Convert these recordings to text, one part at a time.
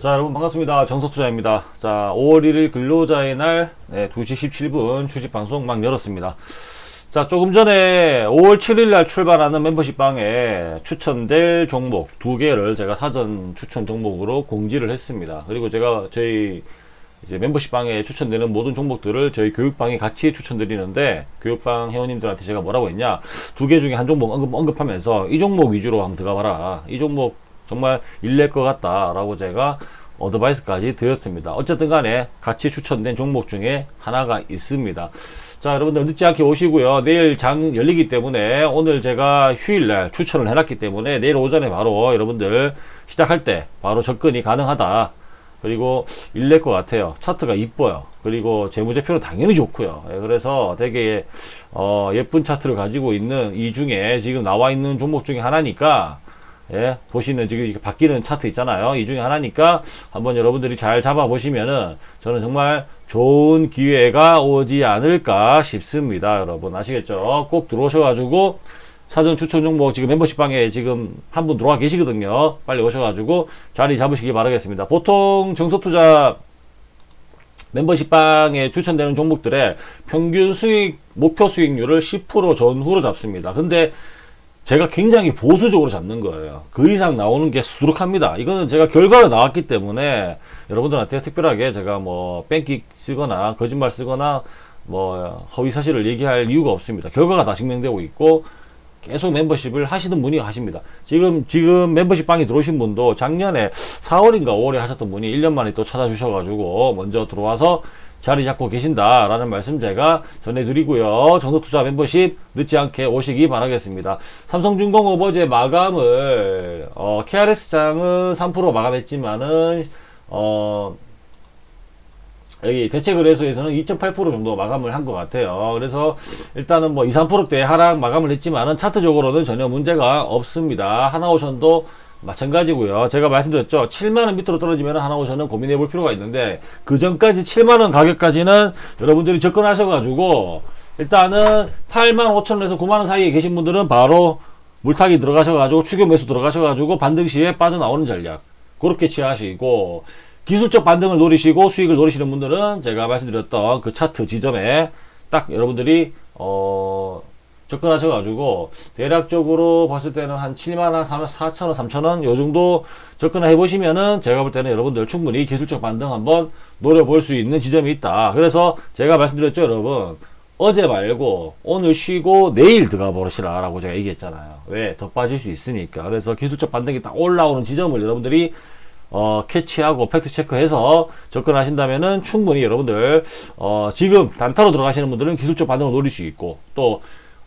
자 여러분 반갑습니다. 정석투자입니다. 자 5월 1일 근로자의 날 네, 2시 17분 추집 방송 막 열었습니다. 자 조금 전에 5월 7일 날 출발하는 멤버십 방에 추천될 종목 두 개를 제가 사전 추천 종목으로 공지를 했습니다. 그리고 제가 저희 이제 멤버십 방에 추천되는 모든 종목들을 저희 교육방에 같이 추천드리는데 교육방 회원님들한테 제가 뭐라고 했냐? 두 개 중에 한 종목 언급, 언급하면서 이 종목 위주로 한번 들어가 봐라. 이 종목 정말 일낼 것 같다라고 제가 어드바이스까지 드렸습니다. 어쨌든 간에 같이 추천된 종목 중에 하나가 있습니다. 자, 여러분들 늦지 않게 오시고요. 내일 장 열리기 때문에 오늘 제가 휴일날 추천을 해놨기 때문에 내일 오전에 바로 여러분들 시작할 때 바로 접근이 가능하다. 그리고 일낼 것 같아요. 차트가 이뻐요. 그리고 재무제표는 당연히 좋고요. 예, 그래서 되게 어, 예쁜 차트를 가지고 있는 이 중에 지금 나와 있는 종목 중에 하나니까 예, 보시는 지금 이렇게 바뀌는 차트 있잖아요. 이 중에 하나니까 한번 여러분들이 잘 잡아 보시면은 저는 정말 좋은 기회가 오지 않을까 싶습니다. 여러분 아시겠죠? 꼭 들어오셔가지고 사전 추천 종목 지금 멤버십 방에 지금 한 분 들어와 계시거든요. 빨리 오셔가지고 자리 잡으시기 바라겠습니다. 보통 정서투자 멤버십 방에 추천되는 종목들의 평균 수익, 목표 수익률을 10% 전후로 잡습니다. 근데 제가 굉장히 보수적으로 잡는 거예요. 그 이상 나오는 게 수두룩합니다. 이거는 제가 결과가 나왔기 때문에 여러분들한테 특별하게 제가 뭐 뺑기 쓰거나 거짓말 쓰거나 뭐 허위 사실을 얘기할 이유가 없습니다. 결과가 다 증명되고 있고 계속 멤버십을 하시는 분이 하십니다. 지금, 지금 멤버십 방에 들어오신 분도 작년에 4월인가 5월에 하셨던 분이 1년 만에 또 찾아주셔가지고 먼저 들어와서 자리 잡고 계신다라는 말씀 제가 전해드리고요. 정도투자 멤버십 늦지 않게 오시기 바라겠습니다. 삼성중공업 어제 마감을 어, KRS장은 3% 마감했지만은 어, 여기 대체거래소에서는 2.8% 정도 마감을 한 것 같아요. 그래서 일단은 뭐 2, 3%대 하락 마감을 했지만은 차트적으로는 전혀 문제가 없습니다. 하나오션도 마찬가지고요. 제가 말씀드렸죠. 7만원 밑으로 떨어지면 하나오션은 고민해 볼 필요가 있는데 그 전까지 7만원 가격까지는 여러분들이 접근하셔가지고 일단은 8만 5천원에서 9만원 사이에 계신 분들은 바로 물타기 들어가셔가지고 추격 매수 들어가셔가지고 반등 시에 빠져나오는 전략 그렇게 취하시고 기술적 반등을 노리시고 수익을 노리시는 분들은 제가 말씀드렸던 그 차트 지점에 딱 여러분들이 어 접근하셔가지고 대략적으로 봤을 때는 한 7만원, 4천원, 3천원 요 정도 접근해 보시면은 제가 볼 때는 여러분들 충분히 기술적 반등 한번 노려볼 수 있는 지점이 있다. 그래서 제가 말씀드렸죠 여러분 어제 말고 오늘 쉬고 내일 들어가 보시라 라고 제가 얘기했잖아요. 왜? 더 빠질 수 있으니까. 그래서 기술적 반등이 딱 올라오는 지점을 여러분들이 어, 캐치하고 팩트 체크해서 접근하신다면은 충분히 여러분들 어, 지금 단타로 들어가시는 분들은 기술적 반등을 노릴 수 있고 또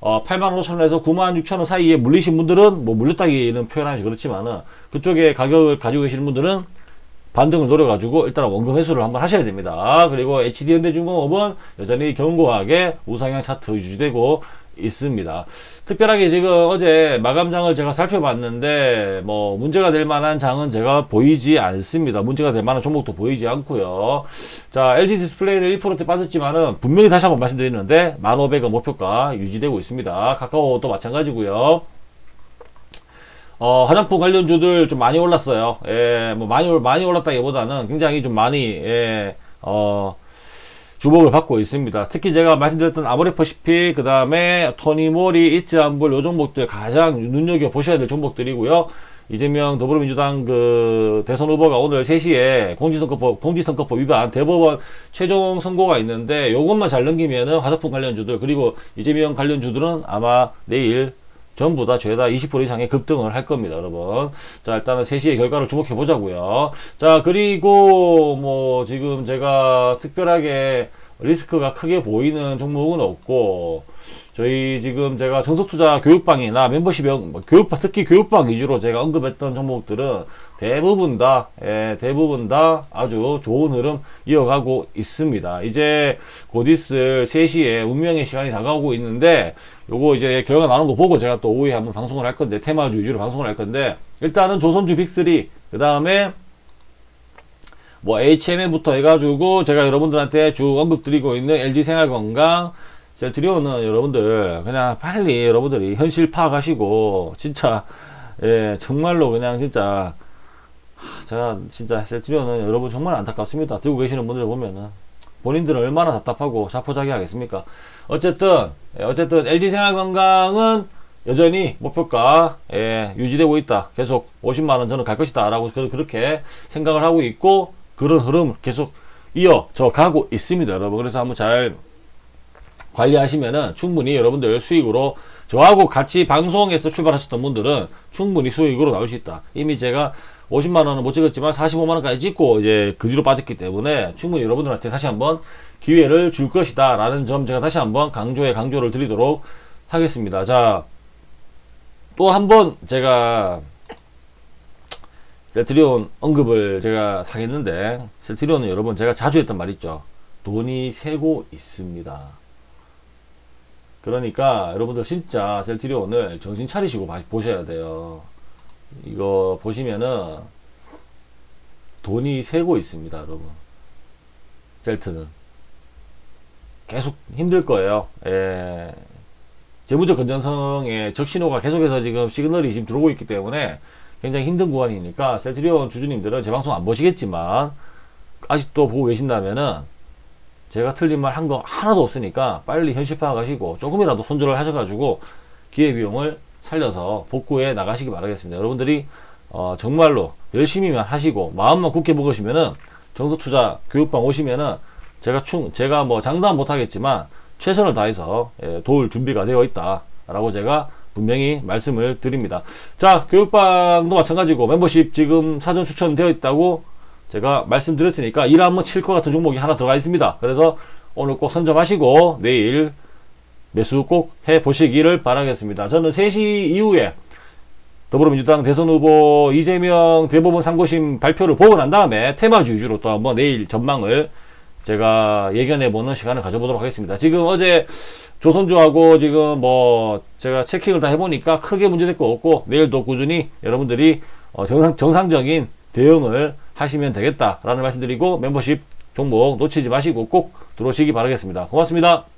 어, 8만 5천 원에서 9만 6천 원 사이에 물리신 분들은 뭐 물렸다기는 표현하기 그렇지만은 그쪽에 가격을 가지고 계시는 분들은 반등을 노려가지고 일단 원금 회수를 한번 하셔야 됩니다. 그리고 HD현대중공업은 여전히 견고하게 우상향 차트 유지되고 있습니다. 특별하게 지금 어제 마감장을 제가 살펴봤는데 뭐 문제가 될 만한 장은 제가 보이지 않습니다. 문제가 될 만한 종목도 보이지 않고요. 자 LG 디스플레이는 1%대 빠졌지만은 분명히 다시 한번 말씀드리는데 1,500원 목표가 유지되고 있습니다. 카카오도 마찬가지고요. 어, 화장품 관련주들 좀 많이 올랐어요. 예, 뭐 많이, 올- 많이 올랐다기보다는 굉장히 좀 많이, 예, 어, 주목을 받고 있습니다. 특히 제가 말씀드렸던 아모레퍼시픽, 그 다음에 토니모리, 이츠안불, 요 종목들 가장 눈여겨 보셔야 될 종목들이고요. 이재명 더불어민주당 그 대선 후보가 오늘 3시에 공직선거법, 공직선거법 위반 대법원 최종 선고가 있는데 요것만 잘 넘기면은 화장품 관련주들 그리고 이재명 관련주들은 아마 내일 전부 다 죄다 20% 이상의 급등을 할 겁니다, 여러분. 자, 일단은 3시의 결과를 주목해 보자고요. 자, 그리고 뭐 지금 제가 특별하게 리스크가 크게 보이는 종목은 없고 저희 지금 제가 정석투자 교육방이나 멤버십 영- 뭐 교육방 특히 교육방 위주로 제가 언급했던 종목들은 대부분 다 예, 대부분 다 아주 좋은 흐름 이어가고 있습니다. 이제 곧 있을 3시에 운명의 시간이 다가오고 있는데 요거 이제 결과 나오는 거 보고 제가 또 오후에 한번 방송을 할 건데 테마주 위주로 방송을 할 건데 일단은 조선주 빅3 그 다음에 뭐 HMM부터 해가지고 제가 여러분들한테 쭉 언급 드리고 있는 LG 생활건강 셀트리온은 여러분들 그냥 빨리 여러분들이 현실 파악하시고 진짜 예 정말로 그냥 진짜 하, 제가 진짜 셀트리온은 여러분 정말 안타깝습니다. 들고 계시는 분들 보면은 본인들은 얼마나 답답하고 자포자기하겠습니까? 어쨌든 예, 어쨌든 LG 생활건강은 여전히 목표가 예, 유지되고 있다. 계속 50만 원 저는 갈 것이다라고 그- 그렇게 생각을 하고 있고 그런 흐름 계속 이어져 가고 있습니다, 여러분. 그래서 한번 잘 관리하시면은 충분히 여러분들 수익으로 저하고 같이 방송에서 출발하셨던 분들은 충분히 수익으로 나올 수 있다. 이미 제가 50만 원은 못 찍었지만 45만 원까지 찍고 이제 그 뒤로 빠졌기 때문에 충분히 여러분들한테 다시 한번 기회를 줄 것이다. 라는 점 제가 다시 한번 강조에 강조를 드리도록 하겠습니다. 자, 또 한 번 제가 셀트리온 언급을 제가 하겠는데 셀트리온은 여러분 제가 자주 했던 말 있죠. 돈이 새고 있습니다. 그러니까 여러분들 진짜 셀트리온을 정신 차리시고 봐- 보셔야 돼요. 이거 보시면은 돈이 새고 있습니다, 여러분. 셀트는 계속 힘들 거예요. 예. 재무적 건전성의 적신호가 계속해서 지금 시그널이 지금 들어오고 있기 때문에 굉장히 힘든 구간이니까 셀트리온 주주님들은 제 방송 안 보시겠지만 아직도 보고 계신다면은 제가 틀린 말 한 거 하나도 없으니까 빨리 현실화하시고 조금이라도 손절을 하셔가지고 기회비용을 살려서 복구해 나가시기 바라겠습니다. 여러분들이 어, 정말로 열심히만 하시고 마음만 굳게 먹으시면은 정서투자 교육방 오시면은 제가 충 제가 뭐 장담 못하겠지만 최선을 다해서 예, 도울 준비가 되어 있다라고 제가 분명히 말씀을 드립니다. 자 교육방도 마찬가지고 멤버십 지금 사전 추천되어 있다고 제가 말씀드렸으니까 일 한번 칠 것 같은 종목이 하나 들어가 있습니다. 그래서 오늘 꼭 선점하시고 내일 매수 꼭 해 보시기를 바라겠습니다. 저는 3시 이후에 더불어민주당 대선 후보 이재명 대법원 상고심 발표를 보고 난 다음에 테마주 위주로 또 한번 내일 전망을 제가 예견해 보는 시간을 가져보도록 하겠습니다. 지금 어제 조선주하고 지금 뭐 제가 체킹을 다 해보니까 크게 문제될 거 없고 내일도 꾸준히 여러분들이 어 정상, 정상적인 대응을 하시면 되겠다라는 말씀드리고 멤버십 종목 놓치지 마시고 꼭 들어오시기 바라겠습니다. 고맙습니다.